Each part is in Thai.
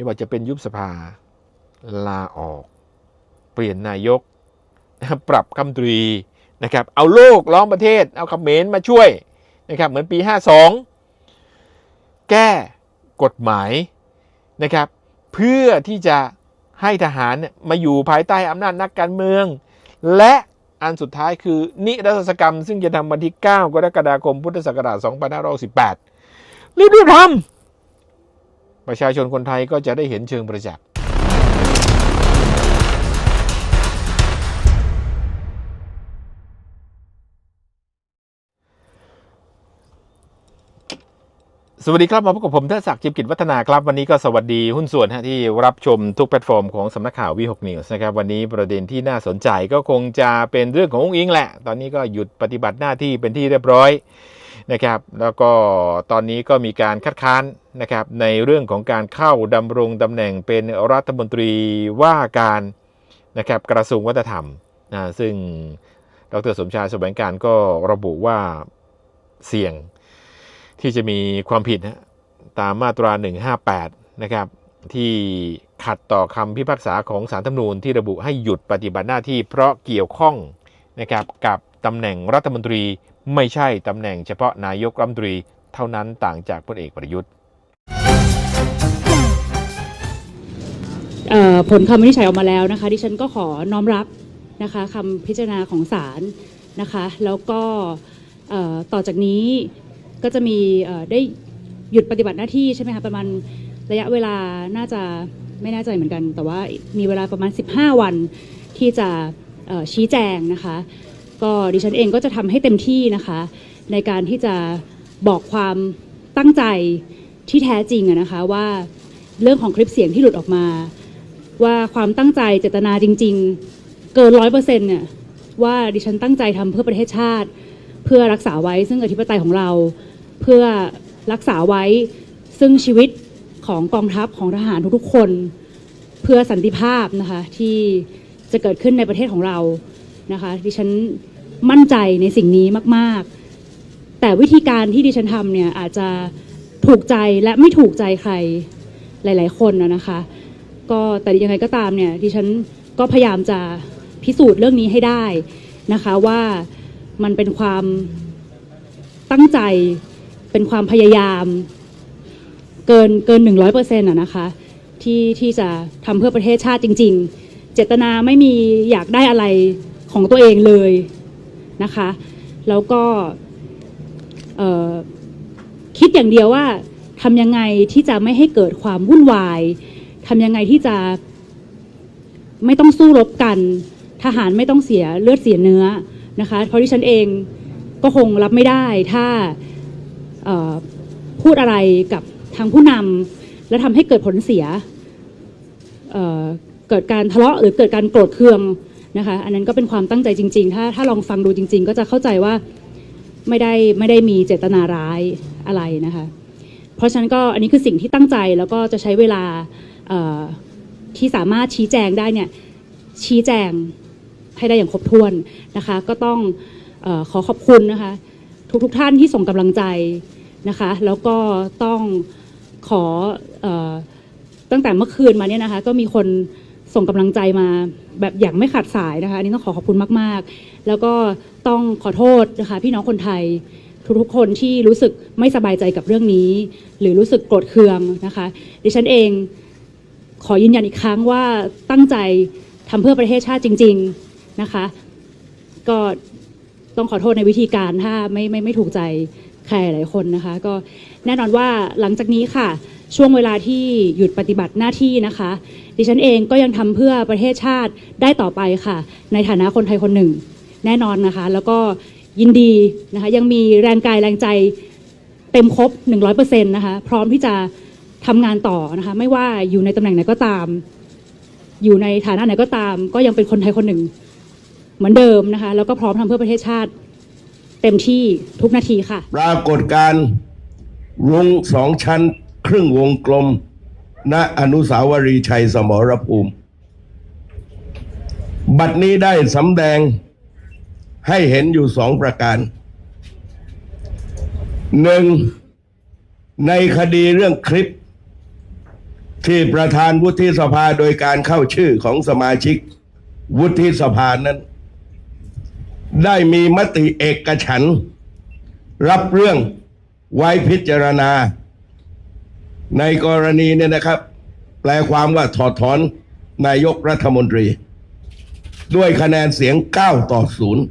ไม่ว่าจะเป็นยุบสภา ลาออก เปลี่ยนนายกปรับคำตรีนะครับ เอาโลกร้องประเทศ เอาคำเขมนมาช่วยนะครับ เหมือนปี 52 แก้กฎหมายนะครับ เพื่อที่จะให้ทหารเนี่ยมาอยู่ภายใต้อำนาจนักการเมือง และอันสุดท้ายคือนิรโทษกรรม ซึ่งจะทำวันที่ 9 กรกฎาคมพุทธศักราช 2518 รีบๆทำ ประชาชนคนไทยก็จะได้เห็นเชิงประจักษ์สวัสดีครับ มาพบกับผมเทศศักดิ์จิมกิจวัฒนาครับ วันนี้ก็สวัสดีหุ้นส่วนฮะที่รับชมทุกแพลตฟอร์มของสำนักข่าววีหกนิวส์นะครับวันนี้ประเด็นที่น่าสนใจก็คงจะเป็นเรื่องขององค์อิงแหละ ตอนนี้ก็หยุดปฏิบัติหน้าที่เป็นที่เรียบร้อยนะครับแล้วก็ตอนนี้ก็มีการคัดค้าน นะครับในเรื่องของการเข้าดำรงตำแหน่งเป็นรัฐมนตรีว่าการนะครับกระทรวงวัฒนธรรมนะซึ่งดรสมชายแสวงการก็ระบุว่าเสี่ยงที่จะมีความผิดนะตามมาตรา 158 นะครับ ที่ขัดต่อคำพิพากษาของสารธรรมนูญที่ระบุให้หยุดปฏิบัติหน้าที่เพราะเกี่ยวข้องนะครับกับตำแหน่งรัฐมนตรีไม่ใช่ตำแหน่งเฉพาะนายกรัฐมนตรีเท่านั้นต่างจากพลเอกประยุทธ์ ผลคำวินิจฉัยออกมาแล้วนะคะ ดิฉันก็ขอน้อมรับนะคะคำพิจารณาของศาลนะคะ แล้วก็ต่อจากนี้ก็จะมีได้หยุดปฏิบัติหน้าที่ใช่ไหมคะประมาณระยะเวลาน่าจะไม่แน่ใจเหมือนกัน แต่ว่ามีเวลาประมาณ 15 วันที่จะชี้แจงนะคะ ก็ดิฉันเองก็จะทำให้เต็มที่นะคะ ในการที่จะบอกความตั้งใจที่แท้จริงนะคะว่าเรื่องของคลิปเสียงที่หลุดออกมา ว่าความตั้งใจเจตนาจริง ๆ เกินร้อยเปอร์เซ็นต์เนี่ยว่าดิฉันตั้งใจทำเพื่อประเทศชาติ เพื่อรักษาไว้ซึ่งอธิปไตยของเรา เพื่อรักษาไว้ซึ่งชีวิตของกองทัพของทหารทุกๆคน เพื่อสันติภาพนะคะที่จะเกิดขึ้นในประเทศของเรานะคะดิฉันมั่นใจในสิ่งนี้มากๆ แต่วิธีการที่ดิฉันทำเนี่ยอาจจะถูกใจและไม่ถูกใจใครหลาย ๆ คนนะนะคะ ก็แต่ยังไงก็ตามเนี่ยดิฉันก็พยายามจะพิสูจน์เรื่องนี้ให้ได้นะคะว่ามันเป็นความตั้งใจเป็นความพยายาม เกินเกินหนึ่งร้อยเปอร์เซ็นต์ะนะคะที่ที่จะทำเพื่อประเทศชาติจริง ๆ เจตนาไม่มีอยากได้อะไรของตัวเองเลยนะคะ แล้วก็คิดอย่างเดียวว่าทำยังไงที่จะไม่ให้เกิดความวุ่นวาย ทำยังไงที่จะไม่ต้องสู้รบกัน ทหารไม่ต้องเสียเลือดเสียเนื้อนะคะ เพราะที่ฉันเองก็คงรับไม่ได้ถ้าพูดอะไรกับทางผู้นำและทำให้เกิดผลเสียเเกิดการทะเลาะหรือเกิดการโกรธเคืองนะคะอันนั้นก็เป็นความตั้งใจจริง ๆ ถ้าถ้าลองฟังดูจริง ๆ ก็จะเข้าใจว่าไม่ได้ไม่ได้มีเจตนาร้ายอะไรนะคะ เพราะฉะนั้นก็อันนี้คือสิ่งที่ตั้งใจแล้วก็จะใช้เวลา ที่สามารถชี้แจงได้เนี่ยชี้แจงให้ได้อย่างครบถ้วนนะคะ ก็ต้องออขอขอบคุณนะคะ ทุกๆทท่านที่ส่งกำลังใจนะคะ แล้วก็ต้องขอออตั้งแต่เมื่อคืนมาเนี่ยนะคะ ก็มีคนส่งกำลังใจมาแบบอย่างไม่ขาดสายนะคะอันนี้ต้องขอขอบคุณมากๆ แล้วก็ต้องขอโทษนะคะ พี่น้องคนไทยทุกๆคนที่รู้สึกไม่สบายใจกับเรื่องนี้ หรือรู้สึกโกรธเคืองนะคะ ดิฉันเอง ขอยืนยันอีกครั้งว่าตั้งใจทำเพื่อประเทศชาติจริง ๆนะคะ ก็ต้องขอโทษในวิธีการถ้าไม่ไม่ไม่ถูกใจใครหลายคนนะคะ ก็แน่นอนว่าหลังจากนี้ค่ะ ช่วงเวลาที่หยุดปฏิบัติหน้าที่นะคะ ดิฉันเองก็ยังทำเพื่อประเทศชาติได้ต่อไปค่ะ ในฐานะคนไทยคนหนึ่ง แน่นอนนะคะ แล้วก็ยินดีนะคะยังมีแรงกายแรงใจเต็มครบ 100%นะคะ พร้อมที่จะ ทำงานต่อนะคะ ไม่ว่าอยู่ในตำแหน่งไหนก็ตาม อยู่ในฐานะไหนก็ตาม ก็ยังเป็นคนไทยคนหนึ่ง เหมือนเดิมนะคะ แล้วก็พร้อมทำเพื่อประเทศชาติ เต็มที่ทุกนาทีค่ะ ปรากฏการณ์วงสองชั้น ครึ่งวงกลม ณอนุสาวรีย์ชัยสมรภูมิ บัดนี้ได้สำแดงให้เห็นอยู่สองประการหนึ่งในคดีเรื่องคลิป ที่ประธานวุฒิสภาโดยการเข้าชื่อของสมาชิก วุฒิสภานั้น ได้มีมติเอกฉัน รับเรื่องไว้พิจารณา ในกรณีเนี่ยนะครับ แปลความว่าถอดถอนนายกรัฐมนตรี ด้วยคะแนนเสียง 9 ต่อ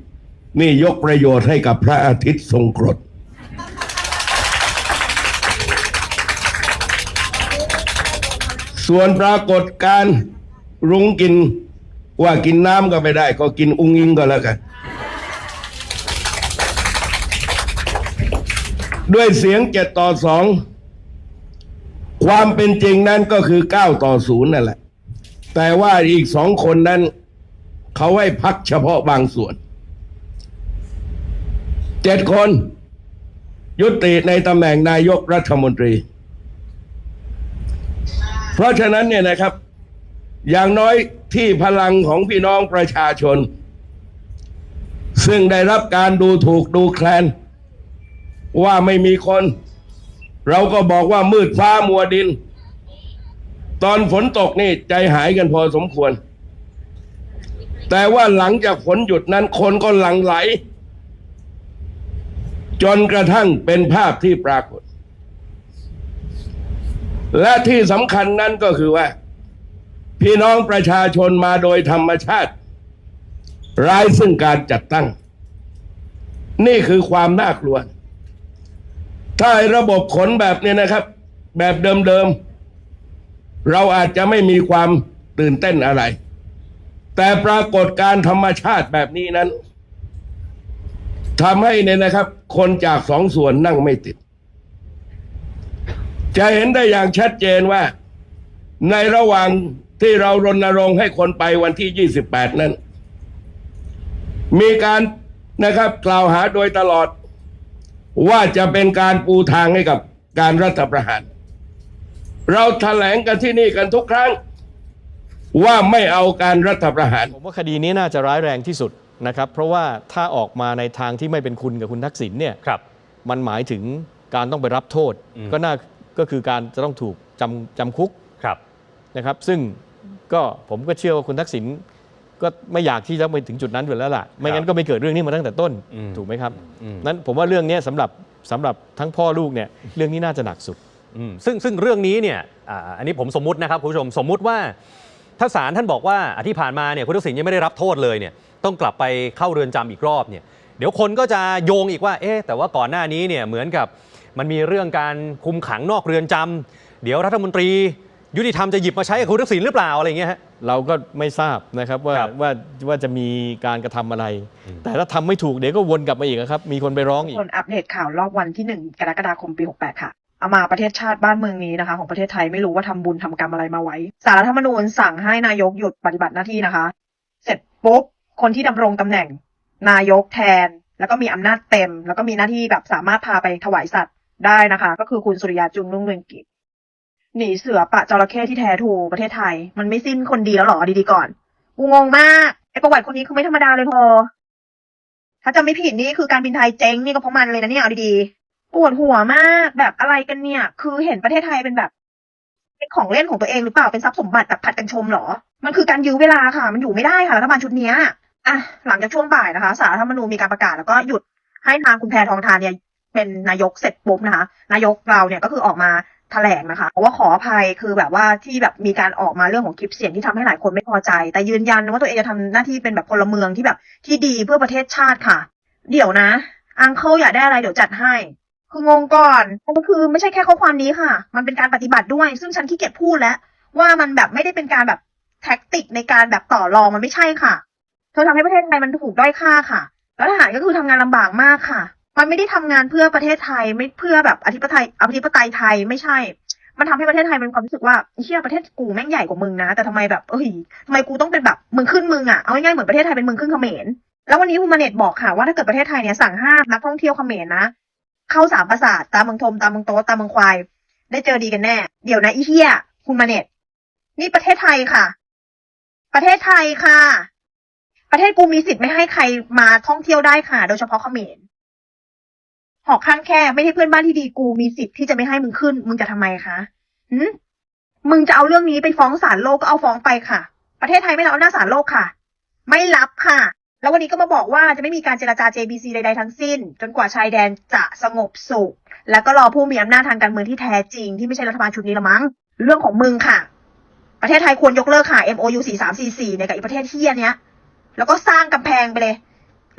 0 นี่ยกประโยชน์ให้กับพระอาทิตย์ทรงกรด ส่วนปรากฏการรุ้งกินว่ากินน้ำก็ไม่ได้ ก็กินอุ้งอิงก็แล้วกัน ด้วยเสียงเจ็ดต่อสองความเป็นจริงนั้นก็คือเก้าต่อศูนย์นั่นแหละ แต่ว่าอีกสองคนนั้น เขาให้พักเฉพาะบางส่วนเจ็ดคน ยุติในตำแหน่งนายกรัฐมนตรี เพราะฉะนั้นเนี่ยนะครับ อย่างน้อยที่พลังของพี่น้องประชาชน ซึ่งได้รับการดูถูกดูแคลน ว่าไม่มีคน เราก็บอกว่ามืดฟ้ามัวดิน ตอนฝนตกนี่ใจหายกันพอสมควร แต่ว่าหลังจากฝนหยุดนั้นคนก็หลั่งไหล จนกระทั่งเป็นภาพที่ปรากฏ และที่สำคัญนั้นก็คือว่า พี่น้องประชาชนมาโดยธรรมชาติร้ายซึ่งการจัดตั้ง นี่คือความน่ากลัว ถ้าระบบขนแบบนี้นะครับ แบบเดิมๆ เราอาจจะไม่มีความตื่นเต้นอะไร แต่ปรากฏการธรรมชาติแบบนี้นั้นทำให้เนี่ยนะครับ คนจากสองส่วนนั่งไม่ติด จะเห็นได้อย่างชัดเจนว่า ในระหว่างที่เรารณรงค์ให้คนไปวันที่ 28 นั้น มีการนะครับกล่าวหาโดยตลอดว่าจะเป็นการปูทางให้กับการรัฐประหาร เราแถลงกันที่นี่กันทุกครั้ง ว่าไม่เอาการรัฐประหาร ผมว่าคดีนี้น่าจะร้ายแรงที่สุดนะครับ เพราะว่าถ้าออกมาในทางที่ไม่เป็นคุณกับคุณทักษิณเนี่ยครับมันหมายถึงการต้องไปรับโทษอืมก็น่า ก็คือการจะต้องถูกจำจำคุกครับนะครับ ซึ่งก็ผมก็เชื่อว่าคุณทักษิณก็ไม่อยากที่จะไปถึงจุดนั้นอยู่แล้วล่ะ ไม่งั้นก็ไม่เกิดเรื่องนี้มาตั้งแต่ต้นอืมถูกไหมครับอืมนั้นผมว่าเรื่องนี้สำหรับสำหรับทั้งพ่อลูกเนี่ยเรื่องนี้น่าจะหนักสุดอืมซึ่งซึ่งเรื่องนี้เนี่ยอ่าอันนี้ผมสมมุตินะครับคุณผู้ชมสมมุติว่า ถ้าศาลท่านบอกว่าอะที่ผ่านมาเนี่ยคุณทักษิณยังไม่ได้รับโทษเลยเนี่ยต้องกลับไปเข้าเรือนจำอีกรอบเนี่ยเดี๋ยวคนก็จะโยงอีกว่าเอ๊ะแต่ว่าก่อนหน้านี้เนี่ยเหมือนกับ มันมีเรื่องการคุมขังนอกเรือนจำเดี๋ยวรัฐมนตรี ยุติธรรมจะหยิบมาใช้กับคุณทักษิณหรือเปล่าอะไรอย่างเงี้ยฮะ เราก็ไม่ทราบนะครับว่าครับว่าว่าจะมีการกระทำอะไร แต่ถ้าทำไม่ถูกเดี๋ยวก็วนกลับมาอีกอะครับ มีคนไปร้องอีกคนอัปเดตข่าวรอบวันที่หนึ่งกรกฎาคมปี 68 ค่ะเอามาประเทศชาติบ้านเมืองนี้นะคะ ของประเทศไทยไม่รู้ว่าทำบุญทำกรรมอะไรมาไว้สารรัฐธรรมนูญสั่งให้นายกหยุดปฏิบัติหน้าที่นะคะ เสร็จปุ๊บคนที่ดำรงตำแหน่ง นายกแทน แล้วก็มีอำนาจเต็ม แล้วก็มีหน้าที่แบบสามารถพาไปถวายสัตว์ ได้นะคะ ก็คือคุณสุริยาจุงรุ่งเรืองกิจหนีเสือปะจระเข้ที่แท้ถูประเทศไทย มันไม่สิ้นคนดีแล้วหรอดีๆก่อน กูงงมากไอประวัติคนนี้คือไม่ธรรมดาเลยเธอถ้าจำไม่ผิดนี่คือการบินไทยเจ๊งนี่ก็เพราะมันเลยนะเนี่ยเอาดีๆปวดหัวมากแบบอะไรกันเนี่ย คือเห็นประเทศไทยเป็นแบบเป็นของเล่นของตัวเองหรือเปล่าเป็นทรัพย์สมบัติแบบผัดกันชมหรอ มันคือการยื้อเวลาค่ะ มันอยู่ไม่ได้ค่ะรัฐบาลชุดนี้อะหลังจากช่วงบ่ายนะคะสารรัฐธรรมนูญมีการประกาศแล้วก็หยุดให้ทางคุณแพทองทานเนี่ย เป็นนายกเสร็จปุ๊บนะคะ นายกเราเนี่ยก็คือออกมาแถลงนะคะเพราะว่าขออภัยคือแบบว่าที่แบบมีการออกมาเรื่องของคลิปเสียงที่ทำให้หลายคนไม่พอใจ แต่ยืนยันว่าตัวเองจะทำหน้าที่เป็นแบบพลเมืองที่แบบที่ดีเพื่อประเทศชาติค่ะ เดี๋ยวนะ อังเคิลอยากได้อะไรเดี๋ยวจัดให้ คืองงก่อนก็คือไม่ใช่แค่ข้อความนี้ค่ะ มันเป็นการปฏิบัติด้วย ซึ่งฉันขี้เกียจพูดแล้ว ว่ามันแบบไม่ได้เป็นการแบบแท็กติกในการแบบต่อรองมันไม่ใช่ค่ะเธอทำให้ประเทศไทยมันถูกด้อยค่าค่ะ แล้วทหารก็คือทำงานลำบากมากค่ะ มันไม่ได้ทำงานเพื่อประเทศไทยไม่เพื่อแบบอธิปไตยอธิปไตยไทยไม่ใช่ มันทำให้ประเทศไทยเป็นความรู้สึกว่าเชื่อประเทศกูแม่งใหญ่กว่ามึงนะ แต่ทำไมแบบเอ้ยทำไมกูต้องเป็นแบบมึงขึ้นมึงอะเอาง่ายๆเหมือนประเทศไทยเป็นมึงขึ้นเขมรแล้ววันนี้คุณมาเน็ตบอกค่ะว่าถ้าเกิดประเทศไทยเนี่ยสั่งห้ามนักท่องเที่ยวเขมรนะเข้าสามปราสาทตามเมืองทมตามเมืองโต๊ะตามเมืองควาย ได้เจอดีกันแน่ เดี๋ยวนะอีเฮียคุณมาเน็ตนี่ประเทศไทยค่ะ ประเทศไทยค่ะ ประเทศกูมีสิทธิ์ไม่ให้ใครมาท่องเที่ยวได้ค่ะ โดยเฉพาะเขมร หอกข้างแค่ไม่ใช่เพื่อนบ้านที่ดีกูมีสิทธิ์ที่จะไม่ให้มึงขึ้น มึงจะทำไมคะหืมมึงจะเอาเรื่องนี้ไปฟ้องศาลโลกก็เอาฟ้องไปค่ะ ประเทศไทยไม่รับอำนาศาลโลกค่ะ ไม่รับค่ะ แล้ววันนี้ก็มาบอกว่าจะไม่มีการเจรจา JBC ใดๆทั้งสิ้น จนกว่าชายแดนจะสงบสุข แล้วก็รอผู้มีอำนาจทางการเมืองที่แท้จริงที่ไม่ใช่รัฐบาลชุดนี้ละมั้ง เรื่องของมึงค่ะ ประเทศไทยควรยกเลิกค่ะ MOU 4344เนี่ยกับอีประเทศเฮียเนี้ย แล้วก็สร้างกำแพงไปเลย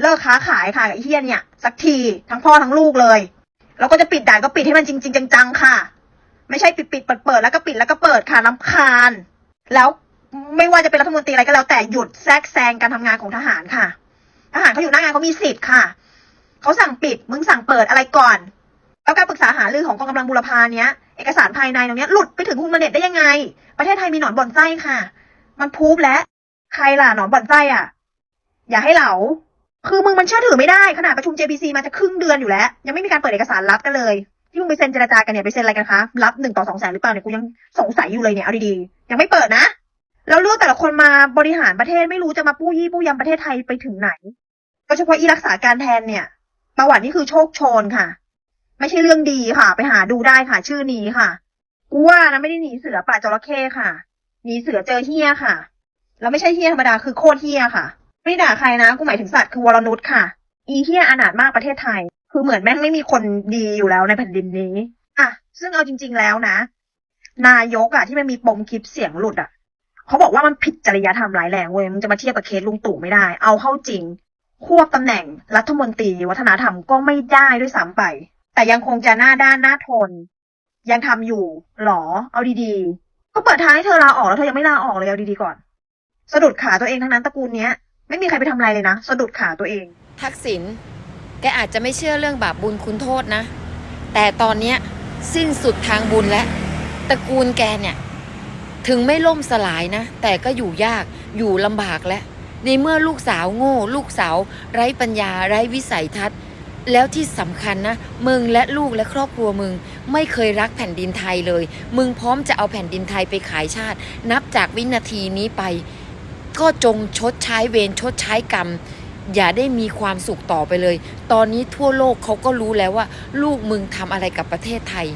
เลิกค้าขายค่ะกับไอ้เฮียเนี่ย สักทีทั้งพ่อทั้งลูกเลย แล้วก็จะปิดด่านก็ปิดให้มันจริง ๆ จังๆค่ะ ไม่ใช่ปิดปิดเปิดเปิดแล้วก็ปิดแล้วก็เปิดค่ะลำคาญ แล้วไม่ว่าจะเป็นรัฐมนตรีอะไรก็แล้วแต่หยุดแทรกแซงการทำงานของทหารค่ะ ทหารเขาอยู่หน้างานเขามีสิทธิ์ค่ะเขาสั่งปิดมึงสั่งเปิดอะไรก่อนแล้วการปรึกษาหารือของกองกำลังบูรพาเนี้ยเอกสารภายในตรงเนี้ยหลุดไปถึงคุณมเนตได้ยังไง ประเทศไทยมีหนอนบ่อนไส้ค่ะ มันพูบแล้วใครล่ะหนอนบ่อนไส้อะ อย่าให้เหลา คือมึงมันเชื่อถือไม่ได้ขนาดประชุม JPC มาจะครึ่งเดือนอยู่แล้ว ยังไม่มีการเปิดเอกสารลับกันเลย ที่มึงไปเซ็นเจรจากันเนี่ยไปเซ็นอะไรกันคะรับหนึ่งต่อสองแสนหรือเปล่าเนี่ยกูยังสงสัยอยู่เลยเนี่ยเอาดีๆยังไม่เปิดนะแล้วเลือกแต่ละคนมาบริหารประเทศไม่รู้จะมาปู้ยี่ปู้ยำประเทศไทยไปถึงไหนโดยเฉพาะอีรักษาการแทนเนี่ย ประวัตินี่คือโชคโชนค่ะ ไม่ใช่เรื่องดีค่ะ ไปหาดูได้ค่ะ ชื่อนี้ค่ะกูว่านะไม่ได้หนีเสือป่าจระเข้ค่ะหนีเสือเจอเฮียค่ะแล้วไม่ใช่เฮียธรรมดาคือโคตรเฮียค่ะ ไม่ด่าใครนะ กูหมายถึงสัตว์คือวรนุชค่ะ อีเฮียอนาถมากประเทศไทย คือเหมือนแม่งไม่มีคนดีอยู่แล้วในแผ่นดินนี้ อะ ซึ่งเอาจริง ๆแล้วนะ นายกอะที่มันมีปมคลิปเสียงหลุดอะเขาบอกว่ามันผิดจริยธรรมร้ายแรงเว้ยมึงจะมาเทียบกับเคสลุงตู่ไม่ได้ เอาเข้าจริง ควบตำแหน่งรัฐมนตรีวัฒนธรรมก็ไม่ได้ด้วยซ้ำไป แต่ยังคงจะหน้าด้านหน้าทน ยังทำอยู่หรอ เอาดีๆ ก็เปิดทางให้เธอลาออกแล้วเธอยังไม่ลาออกเลยเอาดีๆก่อน สะดุดขาตัวเองทั้งนั้นตระกูลเนี้ย ไม่มีใครไปทำอะไรเลยนะ สะดุดขาตัวเอง ทักษิณแกอาจจะไม่เชื่อเรื่องบาปบุญคุณโทษนะ แต่ตอนเนี้ยสิ้นสุดทางบุญแล้วตระกูลแกเนี่ย ถึงไม่ล่มสลายนะ แต่ก็อยู่ยากอยู่ลำบากแล้วในเมื่อลูกสาวโง่ ลูกสาว ไร้ปัญญา ไร้วิสัยทัศน์ แล้วที่สำคัญนะ มึงและลูกและครอบครัวมึง ไม่เคยรักแผ่นดินไทยเลย มึงพร้อมจะเอาแผ่นดินไทยไปขายชาติ นับจากวินาทีนี้ไป ก็จงชดใช้เวรชดใช้กรรม อย่าได้มีความสุขต่อไปเลย ตอนนี้ทั่วโลกเขาก็รู้แล้วว่า ลูกมึงทำอะไรกับประเทศไทย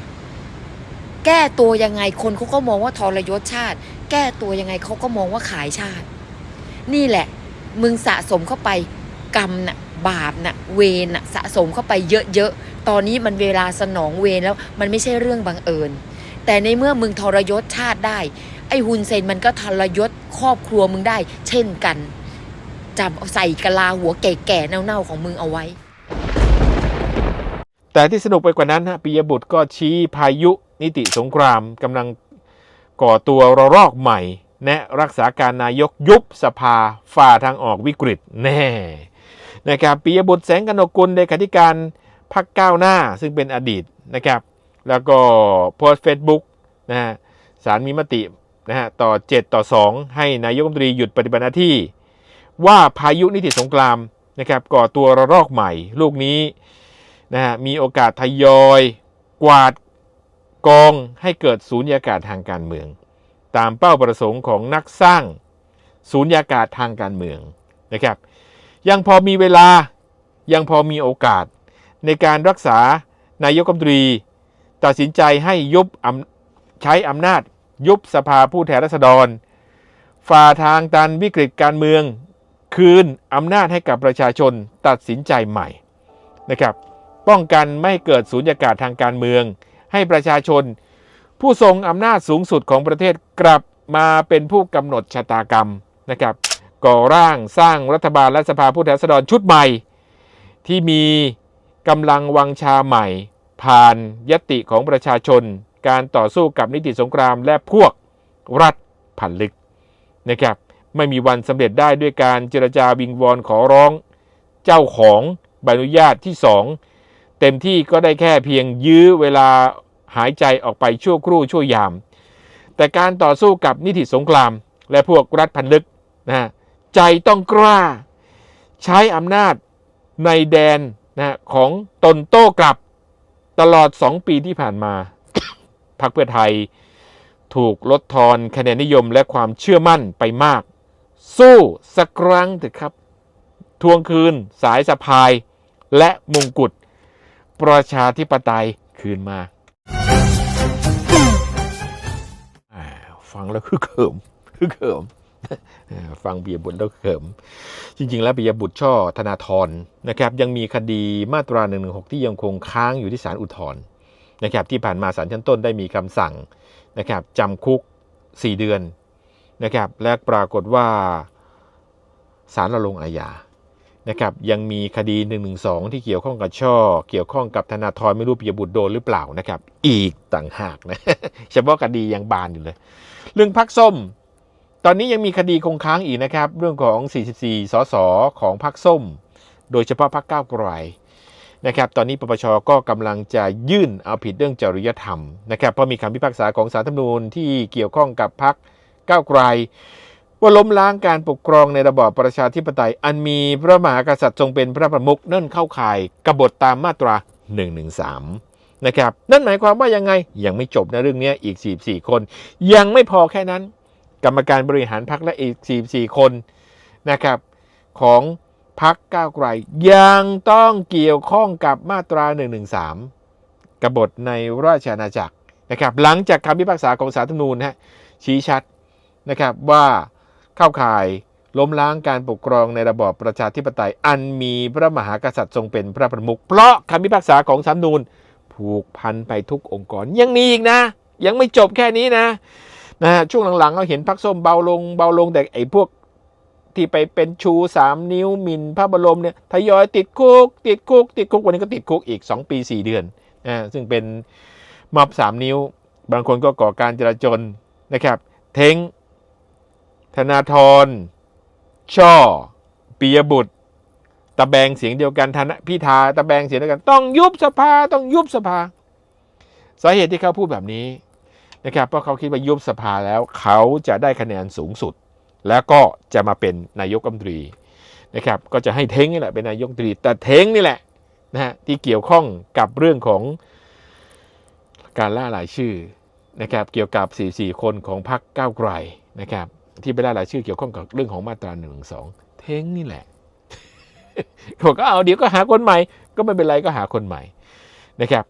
แก้ตัวยังไงคนเขาก็มองว่าทรยศชาติ แก้ตัวยังไงเขาก็มองว่าขายชาติ นี่แหละ มึงสะสมเข้าไปกรรมน่ะบาปน่ะเวรน่ะสะสมเข้าไปเยอะๆ ตอนนี้มันเวลาสนองเวรแล้วมันไม่ใช่เรื่องบังเอิญ แต่ในเมื่อมึงทรยศชาติได้ ไอ้ฮุนเซนมันก็ทรยศ ครอบครัวมึงได้ เช่นกันจำเอาใส่กะลาหัวแก่ๆเน่าๆของมึงเอาไว้ แต่ที่สนุกไปกว่านั้นฮะปิยบุตรก็ชี้พายุนิติสงครามกำลังก่อตัวระลอกใหม่ แนะรักษาการนายกยุบสภาฝ่าทางออกวิกฤตแน่นะครับปิยบุตรแสงกนกกุลเลขาธิการพักก้าวหน้าซึ่งเป็นอดีตนะครับ แล้วก็โพสต์เฟซบุ๊กนะฮะสารมีมติ นะฮะต่อ 7 ต่อ 2 ให้นายกรัฐมนตรีหยุดปฏิบัติหน้าที่ ว่าพายุนิติสงครามนะครับก่อตัวระลอกใหม่ ลูกนี้นะฮะมีโอกาสทยอย กวาดกองให้เกิดศูนยากาศทางการเมือง ตามเป้าประสงค์ของนักสร้างศูนยากาศทางการเมืองนะครับยังพอมีเวลายังพอมีโอกาสในการรักษานายกรัฐมนตรี ตัดสินใจให้ยุบใช้อำนาจ ยุบสภาผู้แทนราษฎร ฝ่าทางตันวิกฤตการเมือง คืนอำนาจให้กับประชาชนตัดสินใจใหม่นะครับป้องกันไม่เกิดสูญญากาศทางการเมือง ให้ประชาชน ผู้ทรงอำนาจสูงสุดของประเทศกลับมาเป็นผู้กำหนดชะตากรรมนะครับก่อร่างสร้างรัฐบาลและสภาผู้แทนราษฎรชุดใหม่ ที่มีกำลังวังชาใหม่ ผ่านยติของประชาชน การต่อสู้กับนิติสงครามและพวกรัฐผันลึกนะครับไม่มีวันสำเร็จได้ด้วยการเจรจาวิงวอนขอร้อง เจ้าของใบอนุญาตที่สองเต็มที่ก็ได้แค่เพียงยื้อเวลาหายใจออกไปชั่วครู่ชั่วยาม แต่การต่อสู้กับนิติสงคราม และพวกรัฐพันลึกนะฮะใจต้องกล้า ใช้อำนาจในแดนนะของตนโต้กลับตลอด 2 ปีที่ผ่านมา พรรคเพื่อไทย ถูกลดทอนคะแนนนิยมและความเชื่อมั่นไปมาก สู้สักครั้งเถอะครับ ทวงคืนสายสะพายและมงกุฎประชาธิปไตยคืนมาฟังแล้วคือเขิมคือเขิมฟังปิยบุตรแล้วเขิม จริง ๆ แล้วปิยบุตรช่อธนาธรนะครับ ยังมีคดีมาตรา1นึที่ยังคงค้างอยู่ที่ศาลอุทธรณ์ นะครับที่ผ่านมาศาลชั้นต้นได้มีคำสั่งนะครับจำคุก 4 เดือนนะครับและปรากฏว่าศาลละลงอาญานะครับยังมีคดี1นึที่เกี่ยวข้องกับช่อ เกี่ยวข้องกับธนาธรไม่รู้ปิยบุตรโดนหรือเปล่านะครับ อีกต่างหากนะเฉพาะคดียังบานอยู่เลย เรื่องพักส้ม ตอนนี้ยังมีคดีคงค้างอีกนะครับ เรื่องของ 44 สสของพรรคส้ม โดยเฉพาะพรรคก้าวไกล นะครับตอนนี้ปปชก็กำลังจะยื่นเอาผิดเรื่องจริยธรรมนะครับเพราะมีคำพิพากษาของศารธรรมนูญที่เกี่ยวข้องกับพรรคก้าวไกล ว่าล้มล้างการปกครองในระบอบประชาธิปไตย อันมีพระมหากษัตริย์ทรงเป็นพระประมุขนั่นเข้าข่ายกบฏตามมาตรา 113 นะครับ นั่นหมายความว่ายังไงยังไม่จบนะเรื่องนี้อีก 44 คน ยังไม่พอแค่นั้น กรรมการบริหารพรรคและอีก 44 คนนะครับของ พรรคก้าวไกลยังต้องเกี่ยวข้องกับมาตรา113กบฏในราชอาณาจักรนะครับ หลังจากคำพิพากษาของศาลรัฐธรรมนูญฮะชี้ชัดนะครับว่าเข้าข่ายล้มล้างการปกครองในระบอบประชาธิปไตย อันมีพระมหากษัตริย์ทรงเป็นพระประมุขเพราะคำพิพากษาของศาลรัฐมนูญผูกพันไปทุกองค์กรยังมีอีกนะ ยังไม่จบแค่นี้นะนะฮะช่วงหลังๆเราเห็นพักส้มเบาลงเบาลงแต่ไอ้พวก ที่ไปเป็นชูสามนิ้วหมินพระบรมเนี่ยทยอยติดคุก ติดคุก ติดคุก วันนี้ก็ติดคุกอีก 2 ปี 4 เดือนนะซึ่งเป็นม็อบสามนิ้ว บางคนก็ก่อการจราจนนะครับ เทงธนาธรช่อปียบุตรตะแบงเสียงเดียวกันธนพิธาตะแบงเสียงเดียวกัน ต้องยุบสภาต้องยุบสภา สาเหตุที่เขาพูดแบบนี้นะครับเพราะเขาคิดว่ายุบสภาแล้วเขาจะได้คะแนนสูงสุด แล้วก็จะมาเป็นนายกรัฐมนตรีนะครับก็จะให้เท้งนี่แหละเป็นนายกรัฐมนตรี แต่เท้งนี่แหละนะฮะที่เกี่ยวข้องกับเรื่องของการล่ารายชื่อนะครับเกี่ยวกับ 44 คนของพรรคก้าวไกลนะครับที่ไปล่ารายชื่อเกี่ยวข้องกับเรื่องของมาตรา1นึเท้งนี่แหละเขาก็เอาเดี๋ยวก็หาคนใหม่ ก็ไม่เป็นไรก็หาคนใหม่นะครับ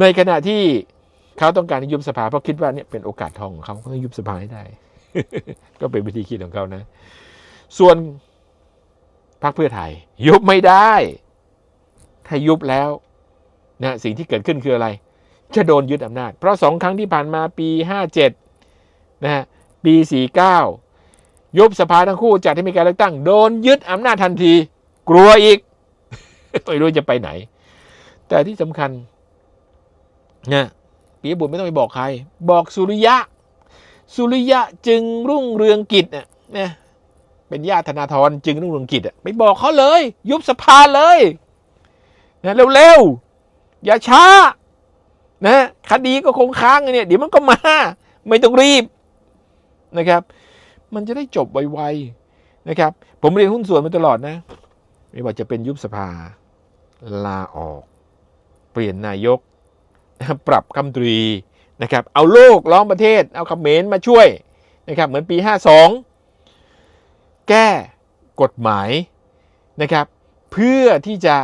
ในขณะที่เขาต้องการยุบสภาเพราะคิดว่าเนี่ยเป็นโอกาสทองของเขาเขาต้องยุบสภาให้ได้ ก็เป็นวิธีคิดของเขานะ ส่วนพรรคเพื่อไทย ยุบไม่ได้ ถ้ายุบแล้วนะสิ่งที่เกิดขึ้นคืออะไร จะโดนยึดอำนาจ เพราะสองครั้งที่ผ่านมาปี57นะฮะปี49ยุบสภาทั้งคู่จัดให้มีการเลือกตั้ง โดนยึดอำนาจทันที กลัวอีกไม่รู้จะไปไหน แต่ที่สำคัญนะปีบุตรไม่ต้องไปบอกใคร บอกสุริยะ สุริยะจึงรุ่งเรืองกิจเนี่ยนะเป็นญาติธนาธรจึงรุ่งเรืองกิจอะไปบอกเขาเลย ยุบสภาเลยนะเร็วๆอย่าช้านะคดีก็คงค้างอยู่เนี่ยเดี๋ยวมันก็มา ไม่ต้องรีบนะครับ มันจะได้จบไวๆนะครับ ผมเรียนหุ้นส่วนมาตลอดนะ ไม่ว่าจะเป็นยุบสภา ลาออก เปลี่ยนนายก ปรับคำตรี นะครับเอาโลกล้อมประเทศ เอาเขมรมาช่วยนะครับเหมือนปี 52 แก้กฎหมายนะครับเพื่อที่จะ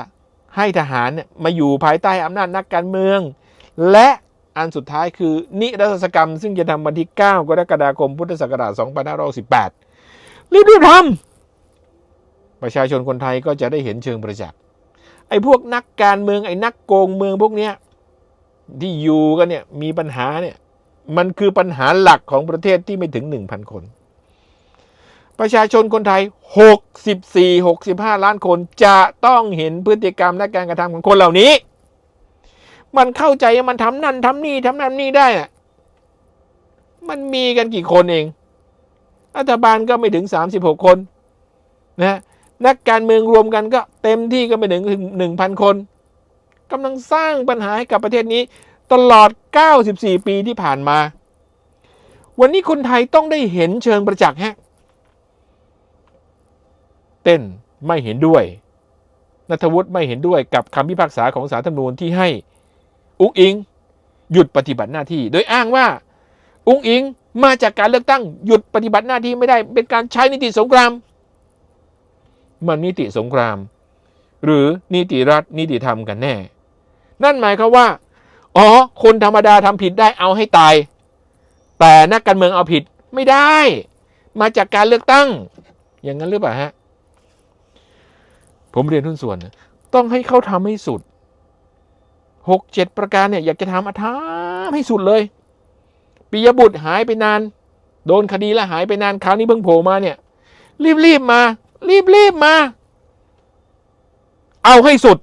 ให้ทหารเนี่ยมาอยู่ภายใต้อำนาจนักการเมือง และอันสุดท้ายคือนิรโทษกรรม ซึ่งจะทำวันที่ 9 กรกฎาคม พุทธศักราช 2518 รีบๆทำประชาชนคนไทยก็จะได้เห็นเชิงประจักษ์ไอ้พวกนักการเมืองไอ้นักโกงเมืองพวกเนี้ย ที่อยู่กันเนี่ยมีปัญหาเนี่ยมันคือปัญหาหลักของประเทศที่ไม่ถึง 1,000 คน ประชาชนคนไทย 64 65 ล้านคนจะต้องเห็นพฤติกรรมและการกระทำของคนเหล่านี้ มันเข้าใจว่ามันทำนั่นทำนี่ทำนั่นนี่ได้อะมันมีกันกี่คนเอง รัฐบาลก็ไม่ถึง 36 คนนะนักการเมืองรวมกันก็เต็มที่ก็ไม่ถึง 1,000 คน กำลังสร้างปัญหาให้กับประเทศนี้ ตลอด 94 ปีที่ผ่านมา วันนี้คนไทยต้องได้เห็นเชิงประจักษ์ฮะเต้นไม่เห็นด้วยนัทวุฒิไม่เห็นด้วยกับคำพิพากษาของศารัฐธรรมนูญที่ให้ อุ้งอิง หยุดปฏิบัติหน้าที่ โดยอ้างว่า อุ้งอิงมาจากการเลือกตั้งหยุดปฏิบัติหน้าที่ไม่ได้ เป็นการใช้นิติสงคราม มันนิติสงคราม หรือนิติรัฐนิติธรรมกันแน่ นั่นหมายความว่า อ๋อ คนธรรมดาทำผิดได้เอาให้ตาย แต่นักการเมืองเอาผิดไม่ได้ มาจากการเลือกตั้ง อย่างนั้นหรือเปล่าฮะ ผมเรียนทุนส่วน ต้องให้เขาทำให้สุดหกเจ็ดประการเนี่ยอยากจะทำอาทำให้สุดเลยปิยบุตรหายไปนาน โดนคดีแล้วหายไปนานคราวนี้เพิ่งโผล่มาเนี่ย รีบรีบมา รีบรีบมา เอาให้สุด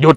หยุด